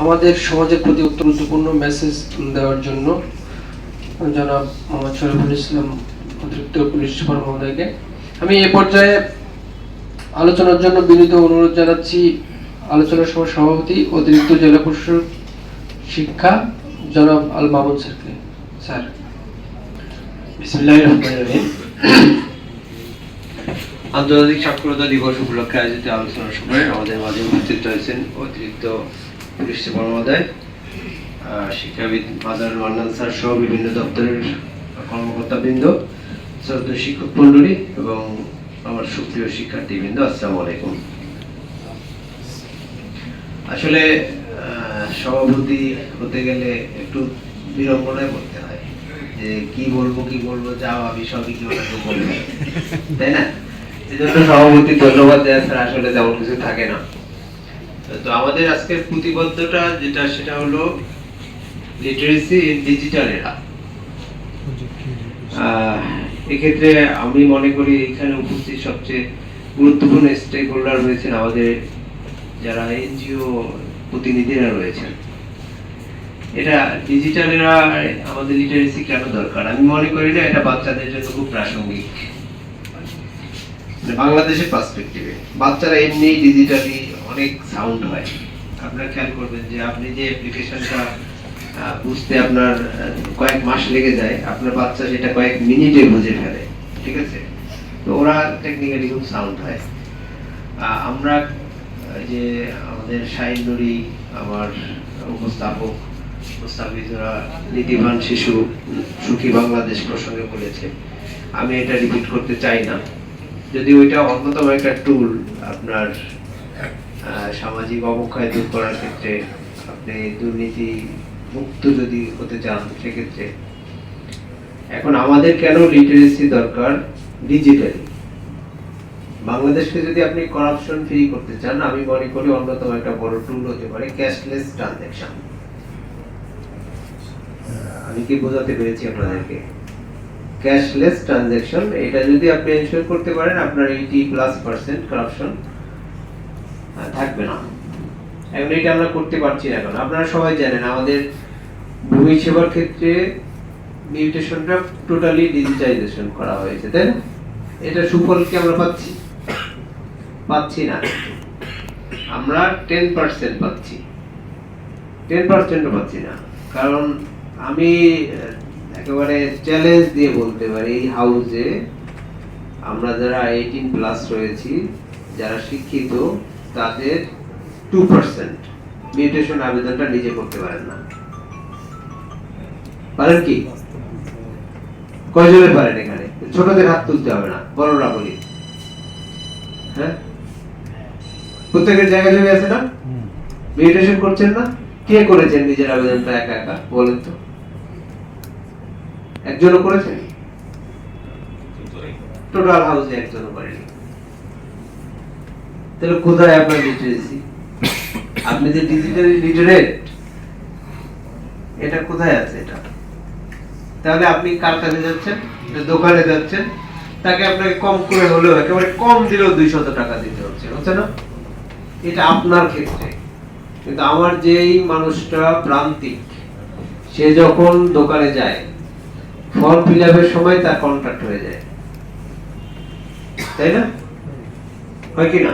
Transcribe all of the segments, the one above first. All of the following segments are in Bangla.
আমাদের সমাজের প্রতি গুরুত্বপূর্ণ মেসেজ দেওয়ার জন্য জনাব মোহাম্মদ শরীফুল ইসলাম অতিরিক্ত পুলিশ সুপার মহোদয়কে আমি এ পর্যায়ে আলোচনার জন্য বিনীত অনুরোধ জানাচ্ছি আলোচনা সভার সভাপতি, অতিরিক্ত জেলা প্রশাসক, শিক্ষা জনাব আল মামুন স্যারকে। স্যার। বিসমিল্লাহির রহমানির রহিম। আন্তর্জাতিক সাক্ষরতা দিবস উপলক্ষে আয়োজিত আলোচনা সভায় আমাদের মাঝে উপস্থিত রয়েছেন অতিরিক্ত পুলিশ আহ, শিক্ষাবিদ মাদার মান্নান স্যার সহ বিভিন্ন দপ্তরের কর্মকর্তাবৃন্দ শ্রদ্ধ শিক্ষক মণ্ডলী এবং আমার সুপ্রিয় শিক্ষার্থীবৃন্দ আসসালামু আলাইকুম। আসলে সভাপতি হতে গেলে একটু বিড়ম্বনায় পড়তে হয় যে কি বলব কি বলব যাও আমি সবই কি বলব। তাই না? এই জন্য সভাপতি ধন্যবাদ ছাড়া আসলে তেমন কিছু থাকে না। তো আমাদের আজকের প্রতিবদ্ধতা যেটা সেটা হলো লিটারেসি ইন ডিজিটাল এরা এক্ষেত্রে আমি মনে করি এখানে উপস্থিত সবচেয়ে গুরুত্বপূর্ণ স্টেক হোল্ডার রয়েছেন আমাদের যারা এনজিও প্রতিনিধিরা রয়েছেন। এটা ডিজিটাল এরা আমাদের লিটারেসি কেন দরকার? আমি মনে করি না এটা বাচ্চাদের জন্য খুব প্রাসঙ্গিক। বাংলাদেশের পার্সপেক্টিভে বাচ্চারা এমনি ডিজিটালি অনেক সাউন্ড হয়। আপনারা খেয়াল করবেন যে আপনি যে অ্যাপ্লিকেশনটা বুঝতে আপনার কয়েক মাস লেগে যায়, আপনার বাচ্চা সেটা কয়েক মিনিটে বুঝে ফেলে। ঠিক আছে? তো ওরা টেকনিক্যালি খুব সাউন্ড হয়। আমরা যে আমাদের শাহিন নুরি, আমার উপস্থাপক উপস্থাপিতরা নীতিবান শিশু, সুখী বাংলাদেশ প্রসঙ্গে বলেছে। আমি এটা রিপিট করতে চাই না। যদি ওইটা অন্যতম একটা টুল আপনার সামাজিক অবক্ষয় দূর করার ক্ষেত্রে, আপনি দুর্নীতি মুক্ত যদি হতে চান, সেক্ষেত্রে। এখন আমাদের কেন লিটারেসি দরকার? ডিজিটালি বাংলাদেশকে যদি আপনি করাপশন ফ্রি করতে চান, আমি মনে করি অন্যতম একটা বড় টুল হতে পারে ক্যাশলেস ট্রানজ্যাকশন আমি কি বোঝাতে পেরেছি আপনাদেরকে? ক্যাশলেস ট্রানজ্যাকশন এটা যদি আপনি এনশিওর করতে পারেন, আপনার এইটি প্লাস পার্সেন্ট কারাপশন থাকবে না। এখন এটা আমরা করতে পারছি না এখন আপনারা সবাই জানেন, আমাদের ভূমি সেবার ক্ষেত্রে মিউটেশনটা টোটালি ডিজিটাইজেশন করা হয়েছে, তাই না? এটা সুফল কি আমরা পাচ্ছি। পাচ্ছি না। আমরা টেন পার্সেন্ট পাচ্ছি। টেন পার্সেন্টও পাচ্ছি না। কারণ আমি একেবারে চ্যালেঞ্জ দিয়ে বলতে পারি এই হাউসে আমরা যারা এইটিন প্লাস রয়েছি যারা শিক্ষিত তাদের টু পার্সেন্ট মিউটেশন আবেদনটা নিজে করতে পারেন না। পারেন কি? কয়জনে পারেন এখানে? ছোটদের হাত তুলতে হবে না বড়রা বলি। হ্যাঁ? প্রত্যেকের জায়গা জমি আছে না? মেডিটেশন করছেন না? কে করেছেন নিজের আবেদনটা একা একা? বলেন তো। একজনও করেছেন? টোটাল হাউসে একজনও করেনি। তাহলে কোথায় আপনার লিটারেসি আপনি যে ডিজিটালি লিটারেট এটা কোথায় আছে এটা? তাহলে আপনি কার কাছে যাচ্ছেন? দোকানে যাচ্ছেন। তাকে আপনাকে কম করে হলেও একেবারে কম দিলেও দুইশত টাকা দিতে হচ্ছে হচ্ছে না? এটা আপনার ক্ষেত্রে। কিন্তু আমার যেই মানুষটা প্রান্তিক সে যখন দোকানে যায় ফর্ম ফিল আপের সময় তার কন্ট্রাক্ট হয়ে যায়। তাই না? হয় কি না?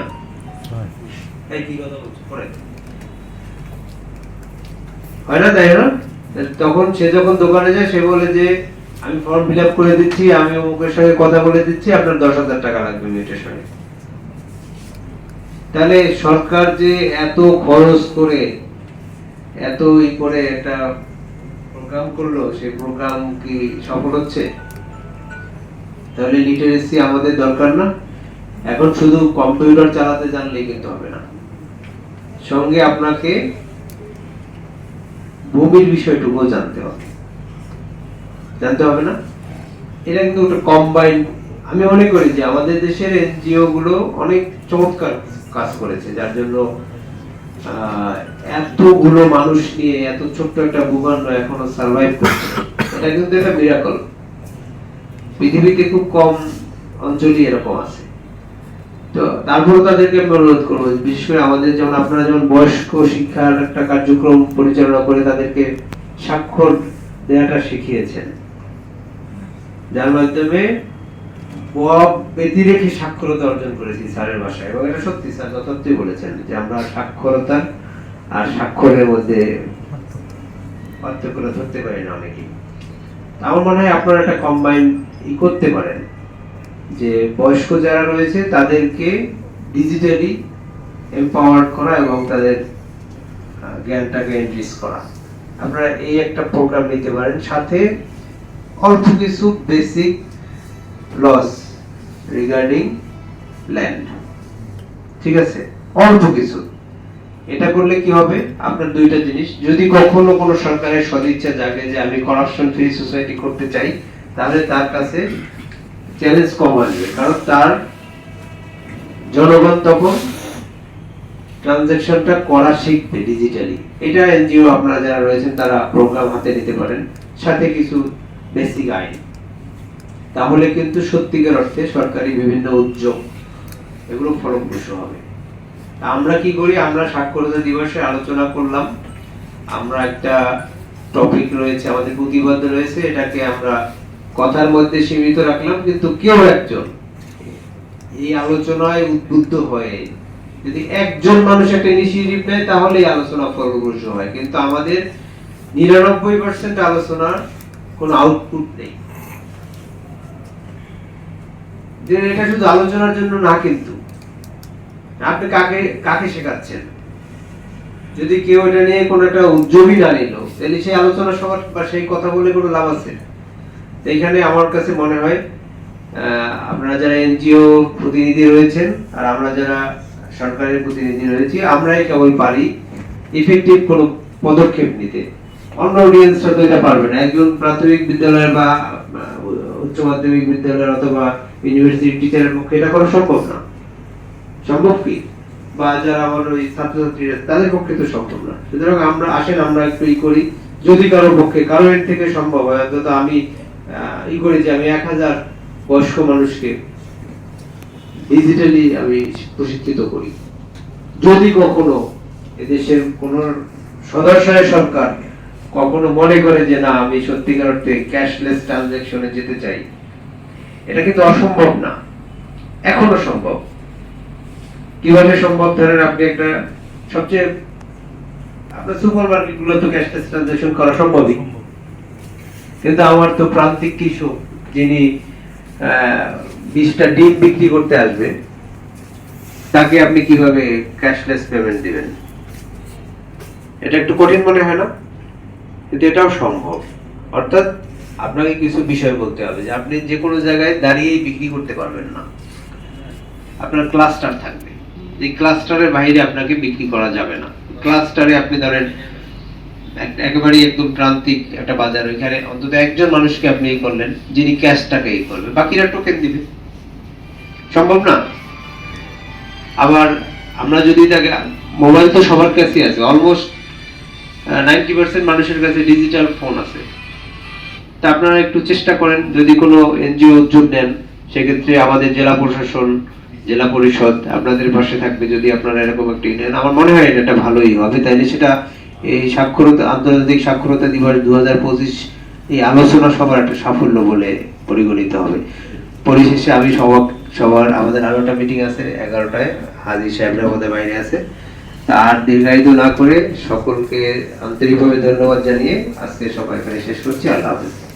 হয় না তাই না তখন সে যখন দোকানে যায়, সে বলে যে, আমি ফর্ম ফিল আপ করে দিচ্ছি, আমি অমুকের সঙ্গে কথা বলে দিচ্ছি, আপনার দশ হাজার টাকা লাগবে মিউটেশনে তাহলে সরকার যে এত খরচ করে, এত ই করে একটা প্রোগ্রাম করল, সেই প্রোগ্রাম কি সফল হচ্ছে? তাহলে লিটারেসি আমাদের দরকার না। এখন শুধু কম্পিউটার চালাতে জানলেই কিন্তু হবে না। সঙ্গে আপনাকে ভূমির বিষয়টুকুও জানতে হবে। জানতে হবে না? এটা কিন্তু একটা কম্বাইন আমি মনে করি যে আমাদের দেশের এনজিও গুলো অনেক চমৎকার কাজ করেছে, যার জন্য এতগুলো মানুষ নিয়ে, এত ছোট্ট একটা ভূখণ্ড এখনও সার্ভাইভ করছে। এটা কিন্তু একটা মিরাকল পৃথিবীতে খুব কম অঞ্চলই এরকম আছে। তো তারপরে তাদেরকে আমি অনুরোধ করব, বিশেষ করে আমাদের যেমন আপনারা যেমন বয়স্ক শিক্ষার একটা কার্যক্রম পরিচালনা করে তাদেরকে স্বাক্ষর দেওয়াটা শিখিয়েছেন। যার মাধ্যমে রেখে সাক্ষরতা অর্জন করেছি স্যারের ভাষায় এবং এটা সত্যি স্যার যথার্থই বলেছেন যে আমরা সাক্ষরতা আর স্বাক্ষরের মধ্যে পার্থক্যটা ধরতে পারি না অনেকেই। আমার মনে হয় আপনারা একটা কম্বাইন ই করতে পারেন যে বয়স্ক যারা রয়েছে তাদেরকে ডিজিটালি এম্পাওয়ার করা এবং তাদের জ্ঞানটাকে এনরিচ করা। আপনারা এই একটা প্রোগ্রাম নিতে পারেন, সাথে অল্প কিছু বেসিক লস রিগার্ডিং ল্যান্ড ঠিক আছে? অল্প কিছু। এটা করলে কি হবে? আপনার দুইটা জিনিস। যদি কখনো কোনো সরকারের সদিচ্ছা জাগে যে আমি করাপশন ফ্রি সোসাইটি করতে চাই, তাহলে তার কাছে চ্যালেঞ্জ কম আসবে। কারণ তার জনগণ তখন ট্রানজাকশনটা করা শিখবে ডিজিটালি এটা এনজিও আপনারা যারা রয়েছেন, তারা প্রোগ্রাম হাতে নিতে পারেন। সাথে কিছু বেসিক আইন। তাহলে কিন্তু সত্যিকার অর্থে সরকারি বিভিন্ন উদ্যোগ, এগুলো ফলপ্রসূ হবে। আমরা কি করি? আমরা সাক্ষরতা দিবসে আলোচনা করলাম। আমরা একটা টপিক রয়েছে, আমাদের প্রতিবদ্ধ রয়েছে, এটাকে আমরা কথার মধ্যে সীমিত রাখলাম, কিন্তু কেউ একজন এই আলোচনায় উদ্বুদ্ধ হয়ে, যদি একজন মানুষ একটা ইনিশিয়েটিভ নেয়, তাহলে আলোচনা ফলপ্রসূ হয়। কিন্তু আমাদের নিরানব্বই পার্সেন্ট আলোচনার কোনো আউটপুট নেই। যে এটা শুধু আলোচনার জন্য না কিন্তু, আপনি কাকে কাকে শেখাচ্ছেন? যদি কেউ এটা নিয়ে কোনো একটা উদ্যোগই না নিল, তাহলে সেই আলোচনা সবার বা সেই কথা বলে কোনো লাভ আছে? এখানে আমার কাছে মনে হয় আপনারা যারা এনজিও প্রতিনিধি রয়েছেন, আর আমরা যারা সরকারের প্রতিনিধি রয়েছি, আমরাই কেবল পারি ইফেক্টিভ কোনো পদক্ষেপ নিতে। অন্য অডিয়েন্সরা তো এটা পারবে না। একজন প্রাথমিক বিদ্যালয়ের বা উচ্চ মাধ্যমিক বিদ্যালয়ের অথবা ইউনিভার্সিটির টিচারের পক্ষে এটা করা সম্ভব না। সম্ভব কি? বা যারা আমার ওই ছাত্রছাত্রীরা, তাদের পক্ষে তো সম্ভব না। সুতরাং আমরা, আসেন আমরা একটু ই করি। যদি কারোর পক্ষে কারও এর থেকে সম্ভব হয়, অন্তত আমি ই করি যে আমি এক হাজার বয়স্ক মানুষকে ডিজিটালি আমি প্রশিক্ষিত করি। যদি কখনো এদেশের কোন সদস্যের সরকার কখনো মনে করে যে না, আমি সত্যিকার অর্থে ক্যাশলেস ট্রানজাকশনে যেতে চাই। এটা কিন্তু অসম্ভব না। এখনও সম্ভব। কীভাবে সম্ভব? ধরেন আপনি একটা সবচেয়ে আপনার সুপার মার্কেটগুলো তো ক্যাশলেস ট্রানজাকশন করা সম্ভবই। কিন্তু আমার তো প্রান্তিক কৃষক যিনি বিশটা ডিম বিক্রি করতে আসবে, তাকে আপনি কীভাবে ক্যাশলেস পেমেন্ট দিবেন? এটা একটু কঠিন মনে হয় না? কিন্তু এটাও সম্ভব। অর্থাৎ আপনাকে কিছু বিষয় বলতে হবে যে আপনি যে কোনো জায়গায় দাঁড়িয়েই বিক্রি করতে পারবেন না। আপনার ক্লাস্টার থাকবে। এই ক্লাস্টারের বাইরে আপনাকে বিক্রি করা যাবে না। ক্লাস্টারে আপনি ধরেন একেবারেই একদম প্রান্তিক একটা বাজার, ওইখানে অন্তত একজন মানুষকে আপনি ই করলেন, যিনি ক্যাশটাকে ই করবে। বাকিরা টোকেন দিবে। সম্ভব না? আবার আমরা যদি তাকে মোবাইল তো সবার কাছেই আছে অলমোস্ট নাইনটি পার্সেন্ট মানুষের কাছে ডিজিটাল ফোন আছে। তা আপনারা একটু চেষ্টা করেন, যদি কোনো এনজিও উদ্যোগ নেন সেক্ষেত্রে আমাদের জেলা প্রশাসন, জেলা পরিষদ আপনাদের পাশে থাকবে যদি আপনারা এরকম একটি নেন। আমার মনে হয় এটা ভালোই হবে। তাইলে সেটা এই সাক্ষরতা আন্তর্জাতিক সাক্ষরতা দিবস দু হাজার পঁচিশ এই আলোচনা সবার একটা সাফল্য বলে পরিগণিত হবে। পরিশেষে আমি সবার সবার আমাদের আরও একটা মিটিং আছে, এগারোটায়। হাজি সাহেবরা আমাদের বাইরে আছে। আর দীর্ঘায়িত না করে সকলকে আন্তরিকভাবে ধন্যবাদ জানিয়ে আজকে সবাই এখানে শেষ করছি। আল্লাহ হাফেজ।